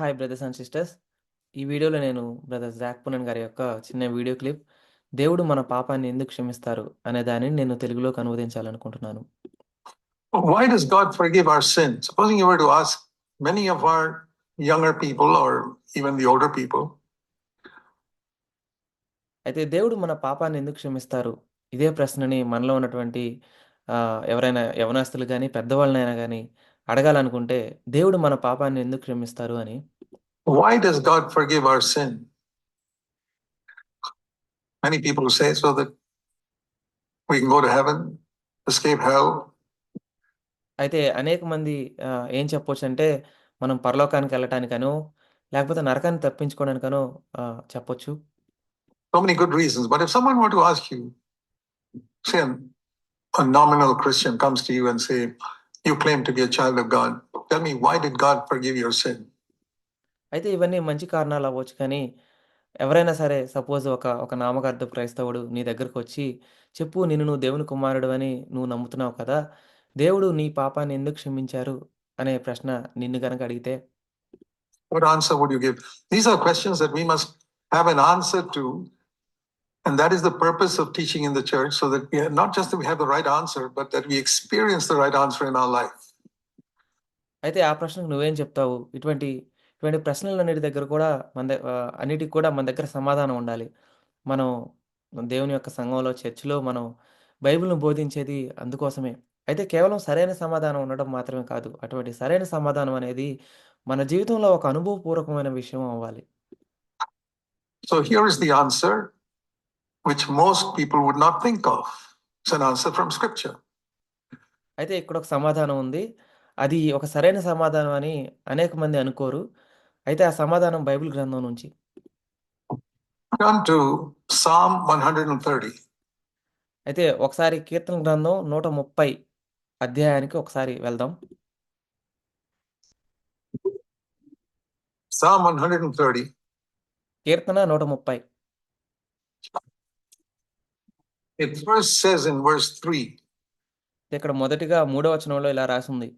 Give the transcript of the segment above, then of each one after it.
Hi brothers and sisters. ఈ వీడియోలో నేను బ్రదర్ జాక్ పునన్ గారి యొక్క చిన్న వీడియో క్లిప్ 'దేవుడు మన పాపాన్ని ఎందుకు క్షమిస్తారు' అనే దానిని నేను తెలుగులోకి అనువదించాలనుకుంటున్నాను. Why does God forgive our sins? Supposing you were to ask many of our younger people or even the older people, అయితే దేవుడు మన పాపాన్ని ఎందుకు క్షమిస్తారు? ఇదే ప్రశ్నని మనలో ఉన్నటువంటి ఎవరైనా యవనస్తులు గాని, పెద్దవాళ్ళనైనా గాని అడగాలనుకుంటే దేవుడు మన పాపాన్ని ఎందుకు క్షమిస్తారు అని why does God forgive our sin? Many people say so that we can go to heaven, escape hell. అయితే అనేక మంది ఆహ్, ఏం చెప్పొచ్చంటే మనం పరలోకానికి వెళ్ళటానికనో, లేకపోతే నరకాన్ని తప్పించుకోవడానికనో ఆహ్, చెప్పొచ్చు. So many good reasons. But if someone were to ask you, say a, a nominal Christian comes to you and say, you claim to be a child of God. Tell me, why did God forgive your sin? అయితే ఇవన్నీ మంచి కారణాలు అవ్వచ్చు కానీ, ఎవరైనా సరే suppose ఒక ఒక నామకార్థపు క్రైస్తవుడు నీ దగ్గరకొచ్చి, చెప్పు నిన్ను నువ్వు దేవుని కుమారుడివని నువ్వు నమ్ముతున్నావు కదా! దేవుడు నీ పాపాన్ని ఎందుకు క్షమించారు? అనే ప్రశ్న నిన్ను గనక అడిగితే What answer would you give? These are questions that we must have an answer to. And that is the purpose of teaching in the church, so that we not just that we have the right answer, but that we experience the right answer in our life. అయితే ఆ ప్రశ్నకు నువ్వేం చెప్తావు? ఇటువంటి ఇటువంటి ప్రశ్నలన్నిటి దగ్గర కూడా మన ద అన్నిటికి కూడా మన దగ్గర సమాధానం ఉండాలి. మనం దేవుని యొక్క సంఘంలో, చర్చ్‌లో మనం బైబిల్‌ను బోధించేది అందుకోసమే. అయితే కేవలం సరైన సమాధానం ఉండడం మాత్రమే కాదు. అటువంటి సరైన సమాధానం అనేది మన జీవితంలో ఒక అనుభవపూర్వకమైన విషయం అవ్వాలి. So here is the answer, which most people would not think of. It's an answer from Scripture. అయితే ఇక్కడ ఒక సమాధానం ఉంది. అది ఒక సరైన సమాధానం అని అనేక మంది అనుకోరు. అయితే ఆ సమాధానం బైబిల్ గ్రంథం నుంచి. Turn to Psalm 130. అయితే ఒకసారి కీర్తన గ్రంథం 130 అధ్యాయానికి ఒకసారి వెళ్దాం. Psalm 130. Keerthana 130. It first says in verse 3 ఇక్కడ మొదటిగా మూడో వచనంలో ఇలా రాసుంది.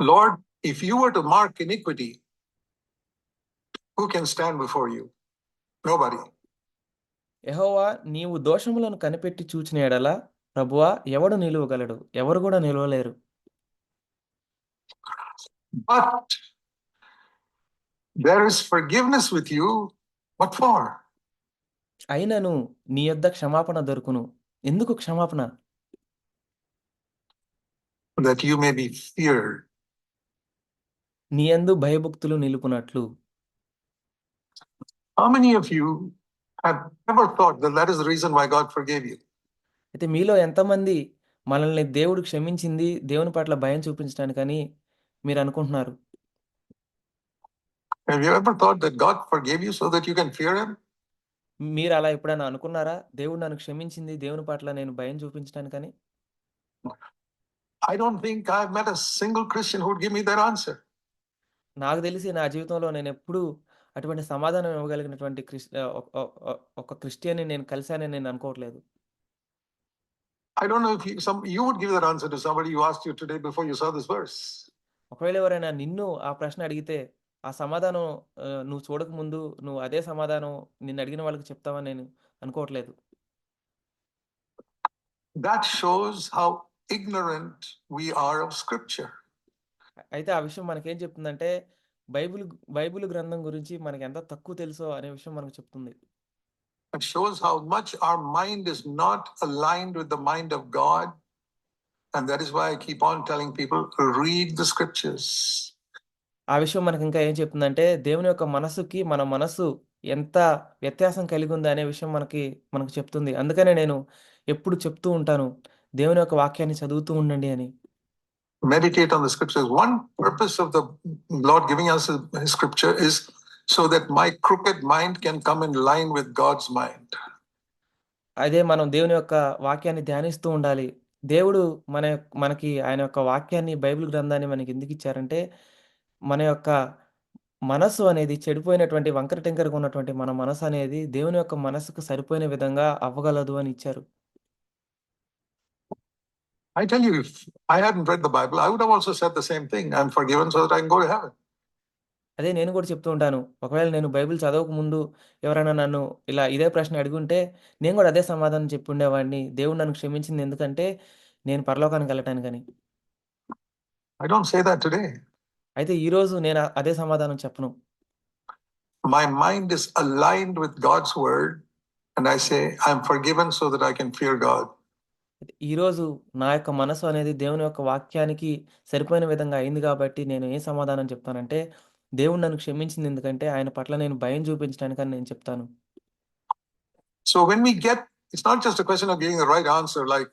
Lord, if you were to mark iniquity, who can stand before you? Nobody. యెహోవా నీవు దోషములను కనిపెట్టి చూచిన యెడల ప్రభువా ఎవడు నిలువగలడు? ఎవరు కూడా నిలవలేరు. But there is forgiveness with you. What for? అయినను నీ యొద్ద క్షమాపణ దొరుకును. ఎందుకు క్షమాపణ? That you may be feared. నీయందు భయభక్తులు నిలుపునట్లు. How many of you have ever thought that that is the reason why god అయితే మీలో ఎంతమంది మనల్ని దేవుడు క్షమించింది దేవుని పట్ల భయం చూపించడానికి అని మీరు అనుకుంటున్నారు? మీరు అలా ఎప్పుడైనా అనుకున్నారా? దేవుడు నన్ను క్షమించింది దేవుని పట్ల నేను భయం చూపించడానికని I I have met a single Christian who would me that answer నాకు తెలిసి నా జీవితంలో నేనెప్పుడూ అటువంటి సమాధానం ఇవ్వగలిగినటువంటి క్రిస్ ఆహ్, ఒ ఒ ఒ ఒక క్రిస్టియన్‌ని నేను కలిసానని నేను అనుకోవట్లేదు. I don't know if you, some you would give that answer to somebody who asked you today before you saw this verse. ఒకవేళ ఎవరైనా నిన్ను ఆ ప్రశ్న అడిగితే ఆ సమాధానం ఆహ్, నువ్వు చూడకముందు నువ్వు అదే సమాధానం నిన్ను అడిగిన వాళ్ళకి చెప్తావని నేను అనుకోవట్లేదు. That shows how ignorant we are of Scripture. అయితే ఆ విషయం మనకేం చెప్తుందంటే బైబిల్ బైబిల్ గ్రంథం గురించి మనకెంత తక్కువ తెలుసో అనే విషయం మనకు చెప్తుంది. It shows how much our mind is not aligned with the mind of God. And that is why I keep on telling people read the scriptures. ఆ విషయం మనకి ఇంకా ఏం చెప్తుందంటే దేవుని యొక్క మనస్సుకి మన మనస్సు ఎంత వ్యత్యాసం కలిగి ఉంది అనే విషయం మనకి మనకు చెప్తుంది. అందుకనే నేను ఎప్పుడు చెప్తూ ఉంటాను. దేవుని యొక్క వాక్యాన్ని చదువుతూ ఉండండి అని. Meditate on the scriptures. One purpose of the Lord giving us his scripture is so that my crooked mind can come in line with God's mind. అదే మనం దేవుని యొక్క వాక్యాన్ని ధ్యానిస్తూ ఉండాలి. దేవుడు మన మనకి ఆయన యొక్క వాక్యాన్ని బైబిల్ గ్రంథాన్ని మనకి ఎందుకు ఇచ్చారంటే మన యొక్క మనస్సు అనేది చెడిపోయినటువంటి వంకర టింకరగా ఉన్నటువంటి మన మనసు అనేది దేవుని యొక్క మనసుకు సరిపోయిన విధంగా అవ్వగలదు అని ఇచ్చారు. I tell you, if I hadn't read the Bible, I would have also said the same thing. I'm forgiven so that I can go to heaven. అదే నేను కూడా చెప్తూ ఉంటాను. ఒకవేళ నేను బైబిల్ చదవక ముందు ఎవరైనా నన్ను ఇలా ఇదే ప్రశ్న అడిగుంటే నేను కూడా అదే సమాధానం చెప్పి ఉండేవాడిని. దేవుడు నన్ను క్షమించింది ఎందుకంటే నేను పరలోకానికి వెళ్ళటానికని I don't say that today అయితే ఈ రోజు నేను అదే సమాధానం చెప్పను. My mind is aligned with God's word I say I am forgiven so that I can fear God ఈరోజు నా యొక్క మనసు అనేది దేవుని యొక్క వాక్యానికి సరిపోయిన విధంగా అయింది కాబట్టి నేను ఏం సమాధానం చెప్తానంటే దేవుడు నన్ను క్షమించింది ఎందుకంటే ఆయన పట్ల నేను భయం చూపించడానికి అని నేను చెప్తాను. So when me get it's not just question of giving right answer like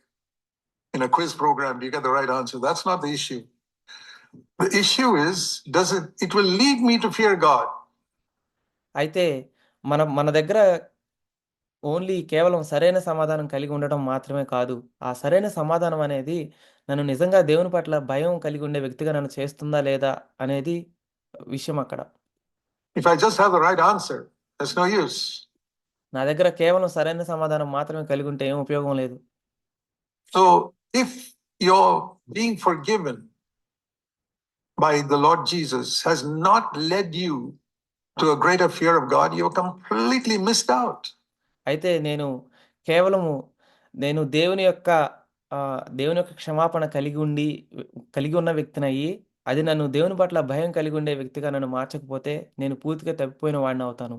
in a quiz programme you get the right answer that's not the issue the issue is does it it will lead me to fear God అయితే మన మన దగ్గర only కేవలం సరైన సమాధానం కలిగి ఉండటం మాత్రమే కాదు ఆ సరైన సమాధానం అనేది నన్ను నిజంగా దేవుని పట్ల భయం కలిగి ఉండే వ్యక్తిగా నన్ను చేస్తుందా లేదా అనేది విషయం అక్కడ. నా దగ్గర కేవలం సరైన సమాధానం మాత్రమే కలిగి ఉంటే ఏం ఉపయోగం లేదు. So if your being forgiven by the Lord Jesus has not led you to greater fear of God you completely missed out అయితే నేను కేవలము నేను దేవుని యొక్క దేవుని యొక్క క్షమాపణ కలిగి ఉండి కలిగి ఉన్న వ్యక్తినయ్యి, అది నన్ను దేవుని పట్ల భయం కలిగి ఉండే వ్యక్తిగా నన్ను మార్చకపోతే, నేను పూర్తిగా తప్పిపోయిన వాడిని అవుతాను.